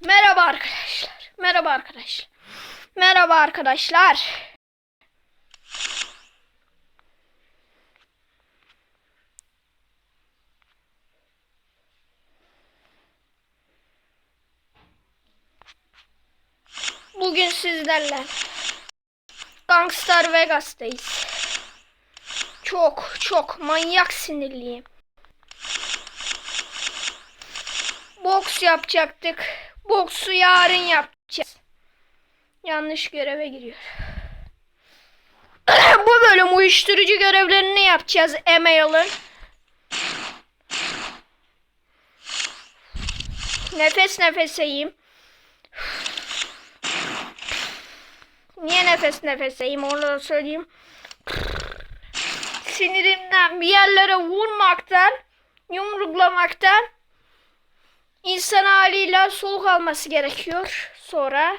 Merhaba arkadaşlar. Merhaba arkadaşlar. Merhaba arkadaşlar. Bugün sizlerle Gangstar Vegas'tayız. Çok çok manyak sinirliyim. Boks yapacaktık. Boksu yarın yapacağız. Yanlış göreve giriyor. Bu bölüm uyuşturucu görevlerini yapacağız Email'ın. Nefes nefeseyim. Niye nefes nefeseyim onu da söyleyeyim. Sinirimden bir yerlere vurmaktan, yumruklamaktan insan haliyle soluk alması gerekiyor. Sonra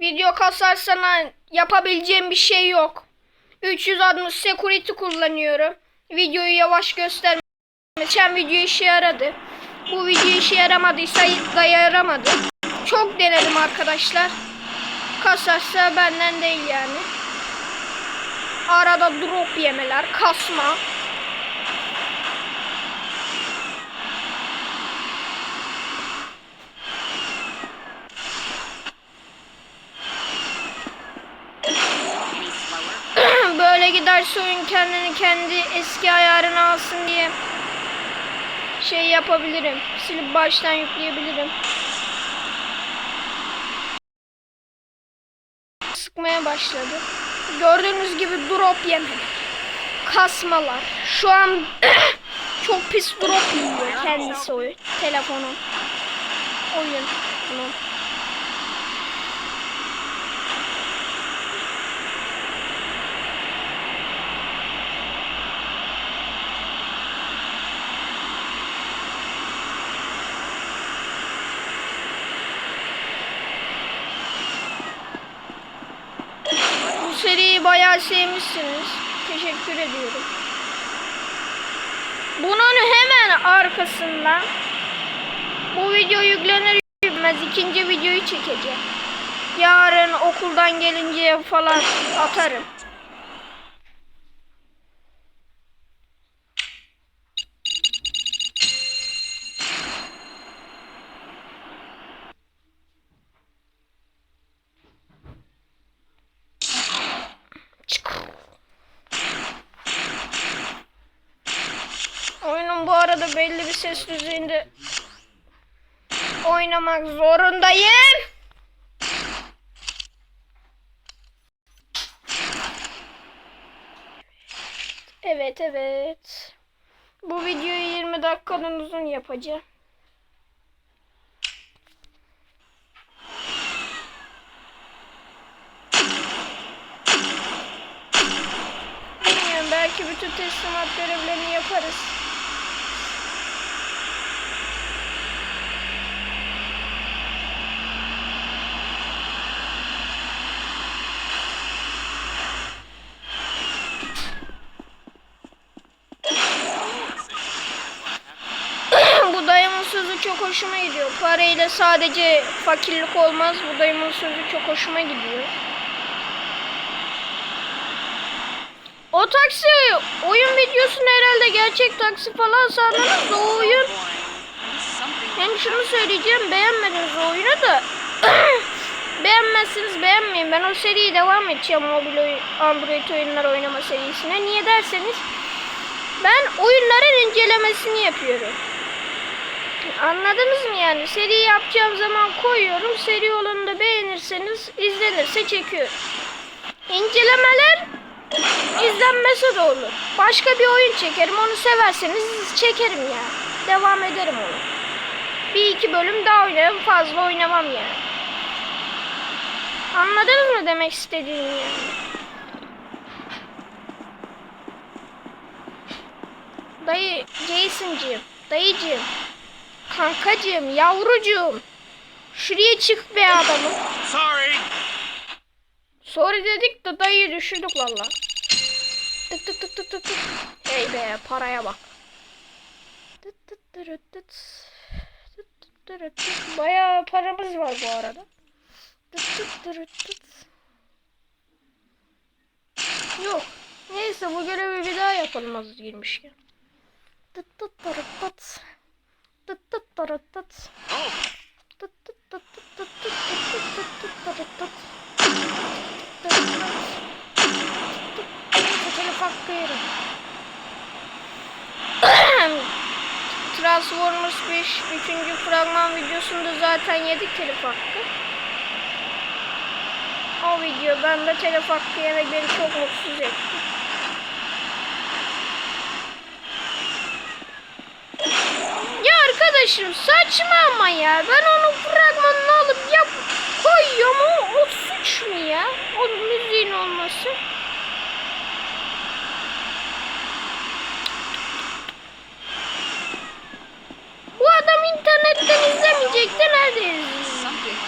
video kasarsan yapabileceğim bir şey yok. 360 security kullanıyorum. Videoyu yavaş gösterme. Geçen video işe yaradı. Bu video işe yaramadıysa da yaramadı. Çok denedim arkadaşlar. Kasarsa benden değil yani. Arada drop yemeler, kasma. Giderse oyun kendini kendi eski ayarına alsın diye şey yapabilirim. Silip baştan yükleyebilirim. Sıkmaya başladı. Gördüğünüz gibi drop yemeler. Kasmalar. Şu an çok pis drop yiyor kendisi oyun. Telefonun. Oyun. Bunun. Bu seriyi bayağı sevmişsiniz. Teşekkür ediyorum. Bunun hemen arkasından bu video yüklenir yüklenmez ikinci videoyu çekeceğim. Yarın okuldan gelince falan atarım. Çık. Oyunun bu arada belli bir ses düzeyinde oynamak zorundayım. Evet evet. Bu videoyu 20 dakikadan uzun yapacağım. Belki bütün teslimat görevlerini yaparız. Bu dayımın sözü çok Parayla sadece fakirlik olmaz. Bu dayımın sözü çok hoşuma gidiyor. O taksi oyun videosunu herhalde gerçek taksi falan sandınız o oyun hem şunu söyleyeceğim beğenmediniz o oyunu da beğenmezsiniz beğenmeyin ben o seriyi devam edeceğim mobil oyun, Android oyunlar oynama serisine niye derseniz ben oyunların incelemesini yapıyorum anladınız mı yani seri yapacağım zaman koyuyorum seri olanı da beğenirseniz izlenirse çekiyorum İncelemeler izlenmesi de olur. Başka bir oyun çekerim. Onu severseniz çekerim ya. Devam ederim onu. Bir iki bölüm daha oynarım. Fazla oynamam yani. Anladınız mı demek istediğimi yani? Dayı, Jason'cığım, dayıcığım, kankacığım, yavrucuğum. Şuraya çık be adamım. Sorry. Sorry dedik de dayıyı düşürdük valla. Tık tık tık tık tık tık. Hey be paraya bak. Tıt Bayağı paramız var bu arada. Yok. Neyse bu görevi bir daha yapalım hazır girmişken. Oh, Telef hakkı yerim. Transformers 5 3. fragman videosunda zaten yedik telef hakkı. O video bende telef hakkı yemek beni çok mutsuz etti. Ya arkadaşım saçma ama ya. Ben onun fragmanını alıp yap koyuyorum. O, o suç mu ya? O müziğin olması. Bu adam internetten izlemeyecek de nerede izleyecek?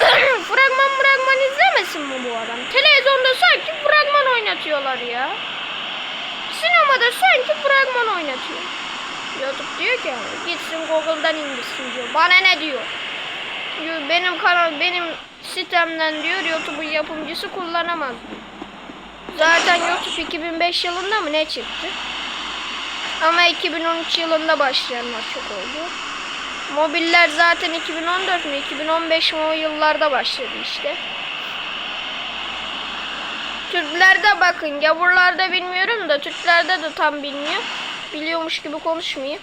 Fragman fragman izlemesin mi bu adam? Televizyonda sanki fragman oynatıyorlar ya. Sinemada sanki fragman oynatıyor. YouTube diyor ki gitsin Google'dan indirsin diyor. Bana ne diyor? Diyor, benim kanal benim sitemden diyor YouTube'un yapımcısı kullanamaz. Zaten YouTube 2005 yılında mı ne çıktı? Ama 2013 yılında başlayanlar çok oldu. Mobiller zaten 2014 mü 2015 mi o yıllarda başladı işte. Türklerde bakın gavurlarda bilmiyorum da Türklerde de tam bilmiyor. Biliyormuş gibi konuşmayayım.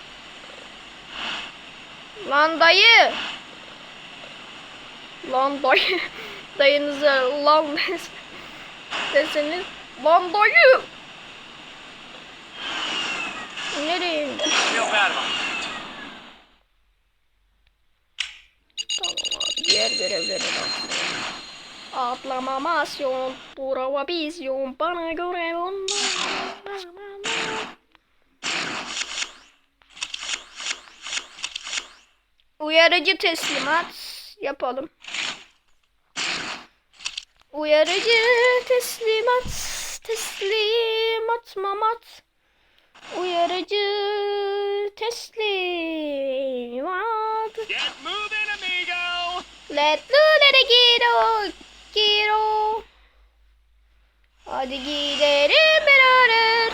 Lan dayı. Lan dayı. Dayınıza lan des- deseniz. Lan dayı. Nereye indi? feel bad about that. Tamam abi diğer görevlere bakıyorum. Atlamamasyon, duravizyon, bana göre onlar. Uyarıcı teslimat yapalım. Uyarıcı teslimat, teslimat mamat. Uyarıcı teslimat. Get moving, amigo. Let it giro, giro. Hadi gidelim beraber.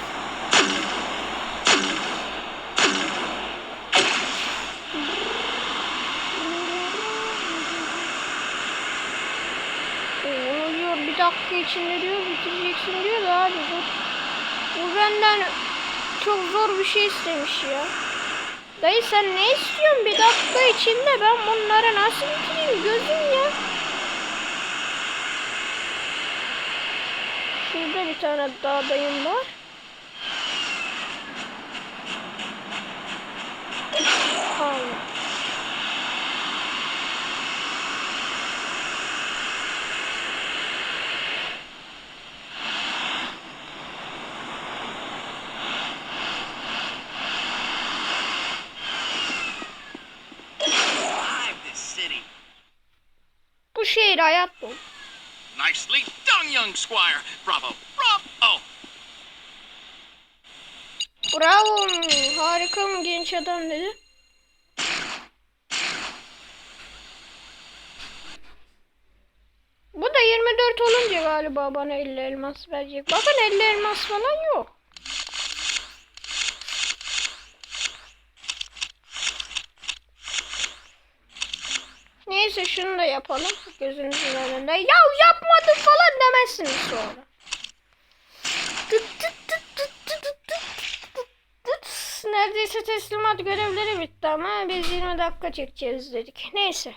Oo, diyor bir dakika içinde diyor bitireceksin diyor da abi dur. Bu benden çok zor bir şey istemiş ya. Dayı sen ne istiyorsun bir dakika içinde ben bunları nasıl bitireyim gözüm ya. Şurada bir tane daha dayım var. Dolu. Nicely done, young squire. Bravo, bravo. Bravo. Harika mı genç adam dedi. Bu da 24 olunca galiba bana 50 elmas verecek. Bakın 50 elmas falan yok. Neyse şunu da yapalım. Gözünüzün önünde. Ya yapmadım falan demezsiniz sonra. Neredeyse teslimat görevleri bitti ama biz 20 dakika çekeceğiz dedik. Neyse.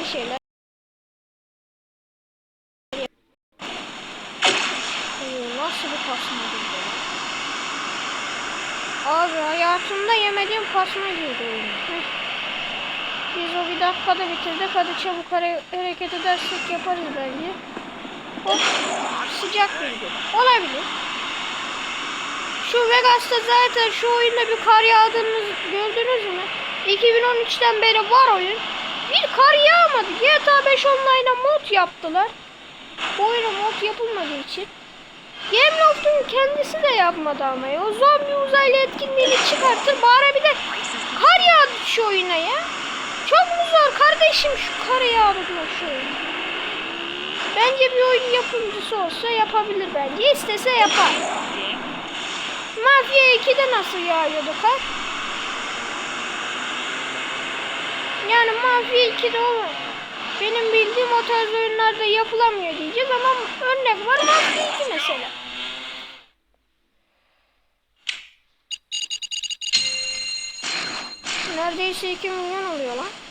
Bir şeyler. Nasıl bir kasma Abi hayatımda yemediğim kasma girdi oyuna. Biz o bir dakikada bitirdik. Hadi çabuk hare- hareket edersek yaparız bence. Hop. Sıcak bilgi. Olabilir. Şu Vegas'ta zaten şu oyunda bir kar yağdığını gördünüz mü? 2013'ten beri var oyun. Bir kar yağmadı. GTA 5 Online'a mod yaptılar. Bu oyuna mod yapılmadığı için. Gameloft yaptım kendisi de yapmadı ama ya. O zombi uzaylı etkinliğini çıkartır bari bir de kar yağdı şu oyuna ya. Çok mu zor kardeşim şu kar yağdırma şu oyunu. Bence bir oyun yapımcısı olsa yapabilir bence. İstese yapar. Mafya 2'de nasıl yağıyordu kar? Yani Mafya 2'de olur. Benim bildiğim o tarz oyunlarda yapılamıyor diyeceğiz ama örnek var 2 mesela. Neredeyse 2 milyon oluyor lan.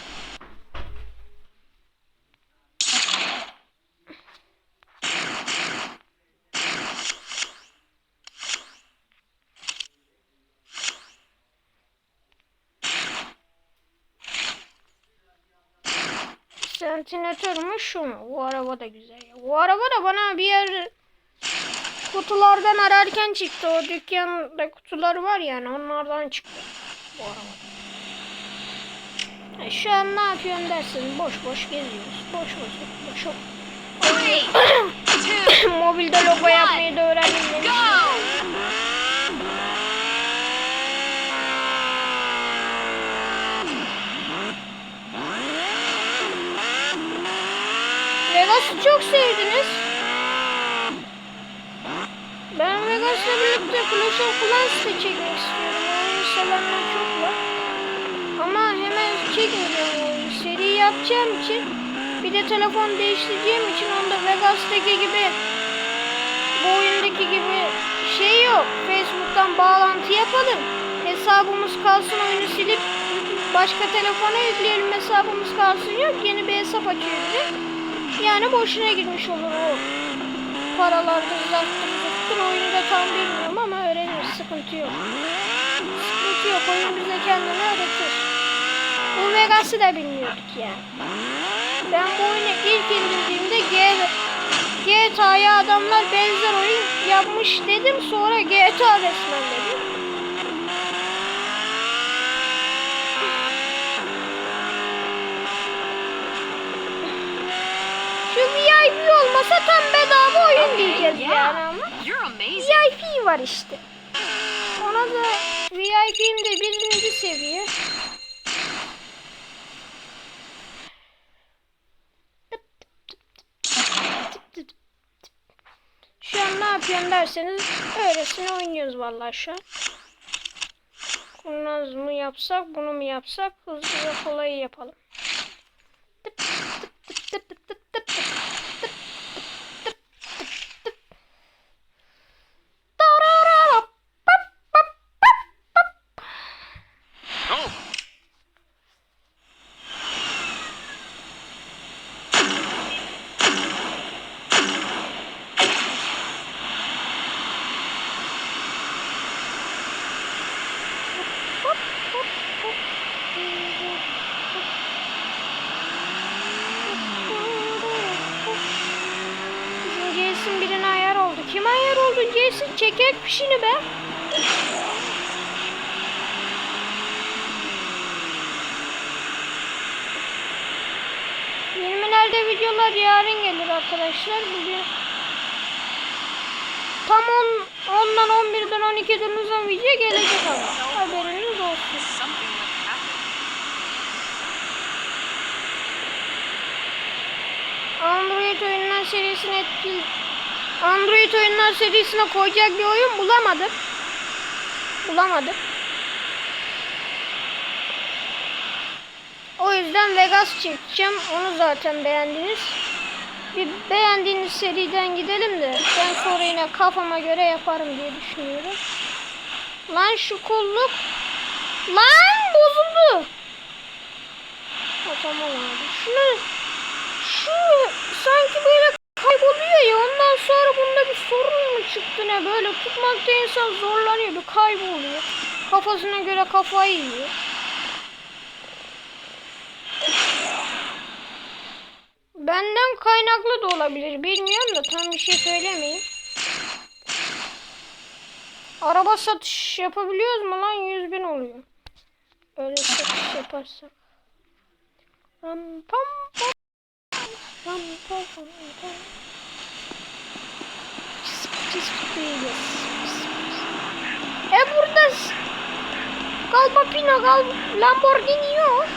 Sentinatör mü şu mu? Bu araba da güzel. Ya. Bu araba da bana bir yer kutulardan ararken çıktı. O dükkanda kutular var yani onlardan çıktı. Bu araba. Ya şu an ne yapıyorsun dersin? Boş boş geziyoruz. Boş boş. boş. boş. Mobilde logo yapmayı da öğrendim. Vegas'ı çok sevdiniz. Ben Vegas'la birlikte Clash of Clans da çekmek istiyorum. Oyunu sevenler çok var. Ama hemen çekmeyeceğim oyunu. Seri yapacağım için bir de telefon değiştireceğim için onda Vegas'taki gibi bu oyundaki gibi şey yok. Facebook'tan bağlantı yapalım. Hesabımız kalsın oyunu silip başka telefona yükleyelim hesabımız kalsın yok. Yeni bir hesap açıyoruz. Yani boşuna girmiş olur o paralarda zarttır zırttır oyunu da tam bilmiyorum ama öğreniriz sıkıntı yok. Sıkıntı yok oyun bize kendini öğretir. Bu Vegas'ı da bilmiyorduk yani. Ben bu oyunu ilk indirdiğimde G GTA'ya adamlar benzer oyun yapmış dedim sonra GTA resmen dedim. VIP olmasa tam bedava oyun diyeceğiz yani ama. VIP var işte. Ona da VIP'im de birinci seviye. Şu an ne yapıyorsun derseniz öylesine oynuyoruz vallahi şu an. Kurnaz mı yapsak bunu mu yapsak hızlı ve kolayı yapalım. Jason? Çekek fişini be. Filmlerde videolar yarın gelir arkadaşlar. Bugün tam 10, 10'dan 11'den 12'den uzun video gelecek ama. Haberiniz olsun. Android oyunlar serisine etkili... Android oyunlar serisine koyacak bir oyun bulamadım. Bulamadım. O yüzden Vegas çekeceğim. Onu zaten beğendiniz. Bir beğendiğiniz seriden gidelim de ben sonra yine kafama göre yaparım diye düşünüyorum. Lan şu kolluk. Lan bozuldu. Tamam abi. Şunu şu sanki böyle kayboluyor ya ondan sonra bunda bir sorun mu çıktı ne böyle tutmakta insan zorlanıyor bir kayboluyor. Kafasına göre kafayı yiyor. Benden kaynaklı da olabilir bilmiyorum da tam bir şey söylemeyeyim. Araba satış yapabiliyoruz mu lan 100 bin oluyor. Öyle satış yaparsak. Ram pam pam. Ram pam pam pam siz değiliz. E burada galiba Pino galiba Lamborghini yok.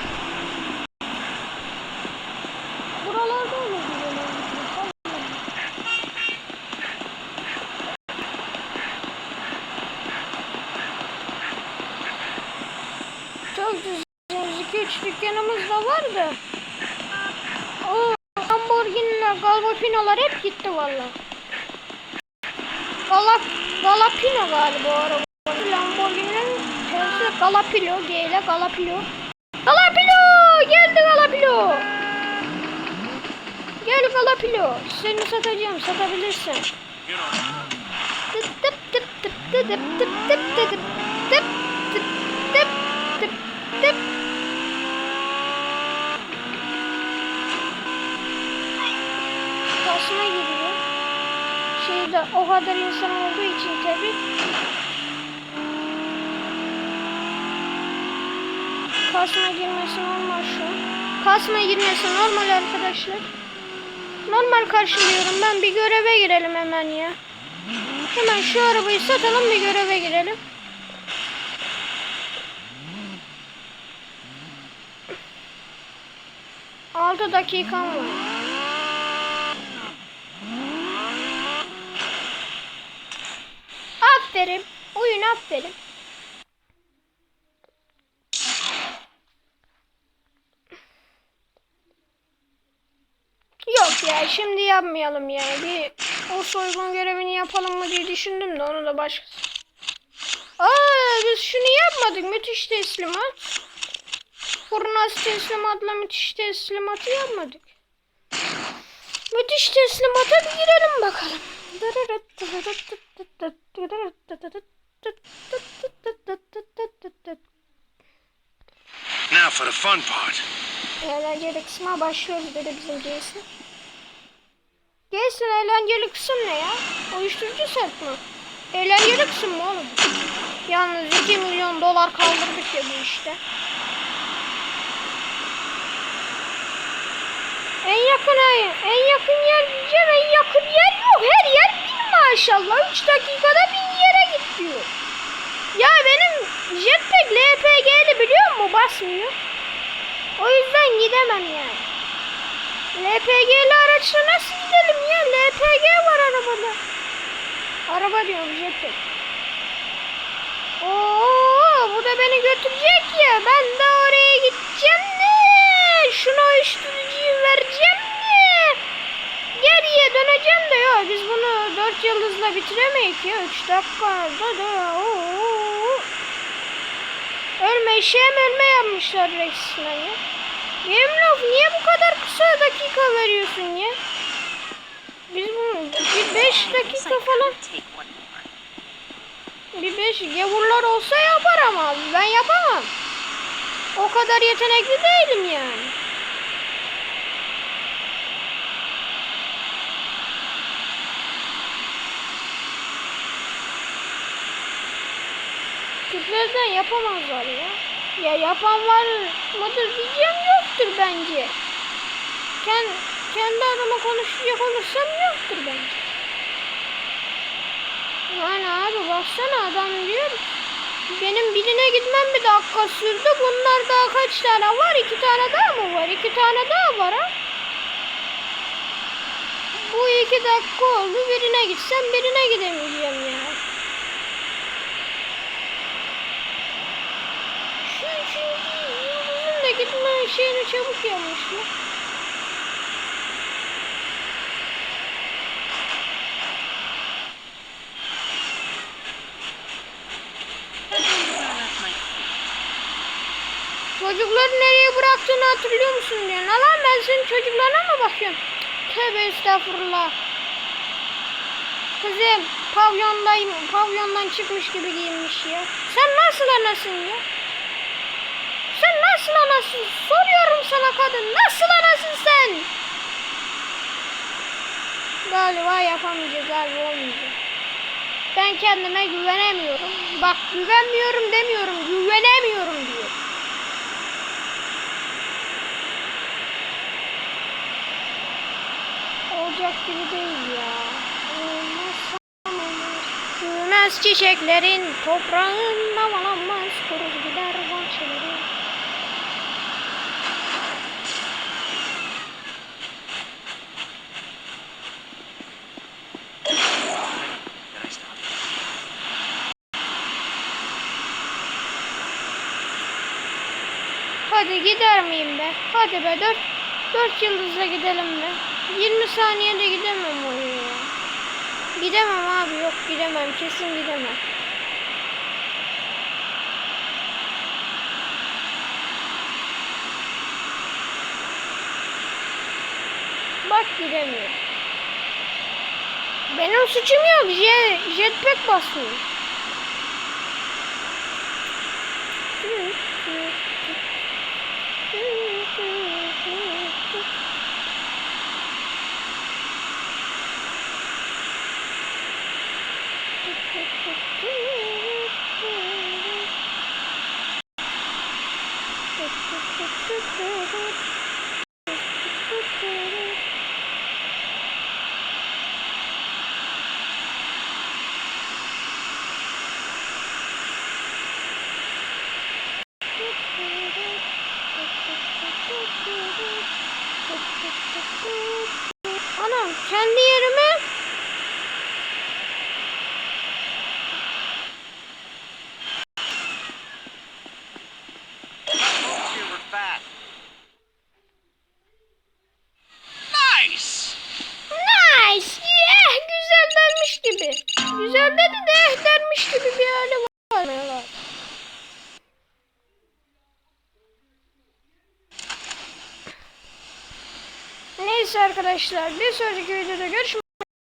O kadar insan olduğu için tabi. Kasma girmesi normal şu. Kasma girmesi normal arkadaşlar. Normal karşılıyorum ben bir göreve girelim hemen ya. Hemen şu arabayı satalım bir göreve girelim. Altı dakikam var. Aferin. Oyun aferin. Yok ya şimdi yapmayalım yani. Bir o soygun görevini yapalım mı diye düşündüm de onu da başka. Aa biz şunu yapmadık. Müthiş teslimat. Furnaz teslimatla müthiş teslimatı yapmadık. Müthiş teslimata bir girelim bakalım. Now for the fun part. Eğlenceli kısma başlıyoruz dedi bizim Jason. Jason eğlenceli kısım ne ya? Uyuşturucu set mi? Eğlenceli kısım mı oğlum? Yalnız 2 milyon dolar kaldırdık ya bu işte. En yakın ay, en yakın yer diyeceğim en yakın yer yok. Her yer bin maşallah. 3 dakikada bin yere git diyor. Ya benim jetpack LPG'li biliyor musun? Basmıyor. O yüzden gidemem yani. LPG'li araçla nasıl gidelim ya? LPG var arabada. Araba diyorum jetpack. Oo, bu da beni götürecek ya. Ben de oraya gideceğim de. Şuna uyuşturucuyu vereceğim de. Geriye döneceğim de ya. Biz bunu 4 yıldızla bitiremeyiz ya. 3 dakikada da. Oo. Ölme işe mi ölme yapmışlar resmen ya. Yemlov niye bu kadar kısa dakika veriyorsun ya? Biz bunu bir 5 dakika falan bir 5 gavurlar olsa yapar ama ben yapamam. O kadar yetenekli değilim yani. Türklerden yapamazlar ya. Ya yapan var mıdır diyeceğim yoktur bence. Kendi, kendi adıma konuşacak olursam yoktur bence. Yani abi baksana adam diyor benim birine gitmem bir dakika sürdü. Bunlar daha kaç tane var? İki tane daha mı var? İki tane daha var ha? Bu iki dakika oldu. Birine gitsem birine gidemeyeceğim ya. Şu gitme şeyini çabuk yapmışlar. Çocukları nereye bıraktığını hatırlıyor musun diyor. Lan ben senin çocuklarına mı bakıyorum? Tövbe estağfurullah. Kızım pavyondayım. Pavyondan çıkmış gibi giyinmiş ya. Sen nasıl anasın ya? Nasıl anasın? Soruyorum sana kadın. Nasıl anasın sen? Galiba yapamayacağız galiba olmayacak. Ben kendime güvenemiyorum. Bak güvenmiyorum demiyorum. Güvenemiyorum diyor. Olacak gibi değil ya. Olmazsa olmaz. Açılmaz çiçeklerin toprağın havalanmaz kurur gider bahçelerin. Hadi gider miyim be? Hadi be dört, dört yıldızla gidelim be. 20 saniyede gidemem oraya ya. Gidemem abi yok gidemem kesin gidemem. Bak gidemiyorum. Benim suçum yok. Jet, jetpack basıyor. Yay! arkadaşlar. Bir sonraki videoda görüşmek